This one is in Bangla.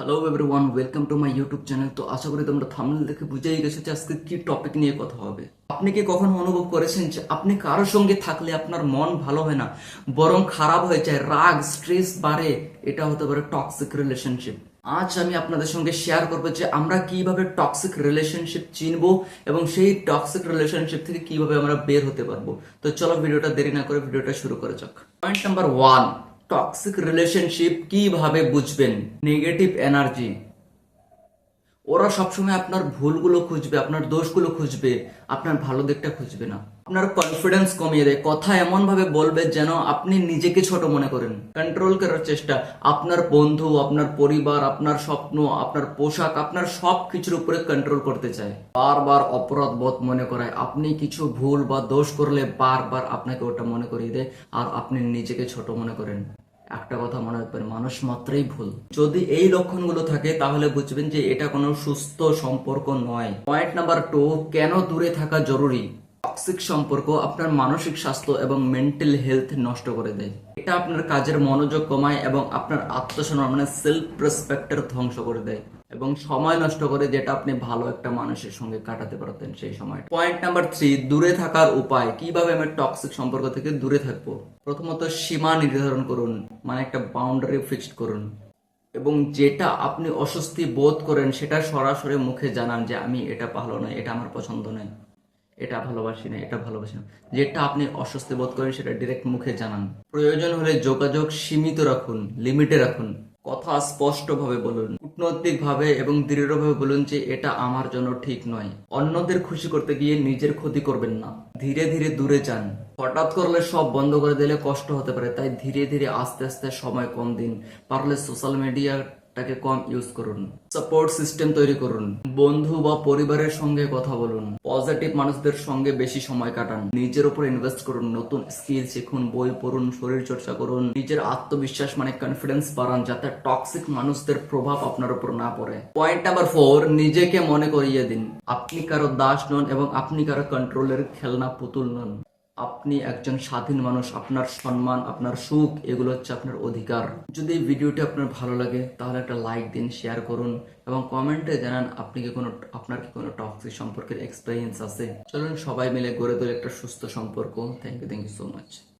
Hello everyone welcome to my YouTube channel তো আশা করি তোমরা থামনেল দেখে বুঝেই গেছো যে আজকে কি টপিক নিয়ে কথা হবে। আপনি কি কখনো অনুভব করেছেন যে আপনি কারোর সঙ্গে থাকলে আপনার মন ভালো হয় না, বরং খারাপ হয়ে যায়, রাগ স্ট্রেস বাড়ে? এটা হতে পারে টক্সিক রিলেশনশিপ আজ আমি আপনাদের সঙ্গে শেয়ার করব যে আমরা কীভাবে টক্সিক রিলেশনশিপ চিনবো এবং সেই টক্সিক রিলেশনশিপ থেকে কীভাবে আমরা বের হতে পারব। তো চলো ভিডিওটা দেরি না করে ভিডিওটা শুরু করে যাক। Point number one toxic relationship কীভাবে বুঝবেন নেগেটিভ এনার্জি ওরা সবসময় আপনার ভুলগুলো খুঁজবে, আপনার দোষগুলো খুঁজবে, আপনার ভালো দিকটা খুঁজবে না। আপনার কনফিডেন্স কমিয়ে দেয়, কথা এমন ভাবে বলবে যেন আপনি নিজেকে ছোট মনে করেন। কন্ট্রোল করার চেষ্টা, আপনার বন্ধু, আপনার পরিবার, আপনার স্বপ্ন, আপনার পোশাক, আপনার সব কিছুর উপরে কন্ট্রোল করতে চায়। বারবার অপরাধ বোধ মনে করায়, আপনি কিছু ভুল বা দোষ করলে বারবার আপনাকে ওটা মনে করিয়ে দেয়, আর আপনি নিজেকে ছোট মনে করেন। একটা কথা মনে রাখবেন, মানুষ মাত্রই ভুল। যদি এই লক্ষণগুলো থাকে, তাহলে বুঝবেন যে এটা কোনো সুস্থ সম্পর্ক নয়। পয়েন্ট নাম্বার টু কেন দূরে থাকা জরুরি? টক্সিক সম্পর্ক আপনার মানসিক স্বাস্থ্য এবং মেন্টাল হেলথ নষ্ট করে দেয়। এটা আপনার কাজের মনোযোগ কমায় এবং আপনার আত্মসম্মান মানে সেলফ রেসপেক্টের ধ্বংস করে দেয় এবং সময় নষ্ট করে যেটা আপনি ভালো একটা মানুষের সঙ্গে কাটাতে পারতেন সেই সময়। পয়েন্ট নাম্বার থ্রি দূরে থাকার উপায়। কীভাবে আমি টক্সিক সম্পর্ক থেকে দূরে থাকব? প্রথমত সীমা নির্ধারণ করুন মানে একটা বাউন্ডারি ফিক্সড করুন। এবং যেটা আপনি অস্বস্তি বোধ করেন সেটা সরাসরি মুখে জানান যে আমি এটা ভালো নয়, এটা আমার পছন্দ নয়। এটা ভালোবাসি না, এটা ভালোবাসি না। যেটা আপনি অস্বস্তি বোধ করেন, সেটা ডিরেক্ট মুখে জানান। প্রয়োজন হলে যোগাযোগ সীমিত রাখুন লিমিটে রাখুন। কথা স্পষ্টভাবে বলুন কূটনৈতিক ভাবে এবং দৃঢ়ভাবে বলুন যে এটা আমার জন্য ঠিক নয়। অন্যদের খুশি করতে গিয়ে নিজের ক্ষতি করবেন না। ধীরে ধীরে দূরে যান। হঠাৎ করলে সব বন্ধ করে দিলে কষ্ট হতে পারে, তাই ধীরে ধীরে আস্তে আস্তে সময় কম দিন। পারলে সোশ্যাল মিডিয়াটাকে কম ইউজ করুন। সাপোর্ট সিস্টেম তৈরি করুন। বন্ধু বা পরিবারের সঙ্গে কথা বলুন। পজিটিভ মানুষদের সঙ্গে বেশি সময় কাটান। নিজের উপর ইনভেস্ট করুন। নতুন স্কিল শিখুন। বই পড়ুন। শরীর চর্চা করুন। নিজের আত্মবিশ্বাস মানে কনফিডেন্স বাড়ান যাতে টক্সিক মানুষদের প্রভাব আপনার উপর না পড়ে। পয়েন্ট নাম্বার ফোর নিজেকে মনে করিয়ে দিন। আপনি কারও দাস নন এবং আপনি কারও কন্ট্রোলের খেলনা পুতুল নন। আপনি একজন স্বাধীন মানুষ, আপনার সম্মান, আপনার সুখ, এগুলো হচ্ছে আপনার অধিকার। যদি ভিডিওটি আপনার ভালো লাগে, তাহলে একটা লাইক দিন শেয়ার করুন, এবং কমেন্টে জানান আপনি কি কোনো, আপনার কি কোনো টক্সিক সম্পর্কের এক্সপিরিয়েন্স আছে। চলুন সবাই মিলে গড়ে তোলে একটা সুস্থ সম্পর্ক। Thank you thank you so much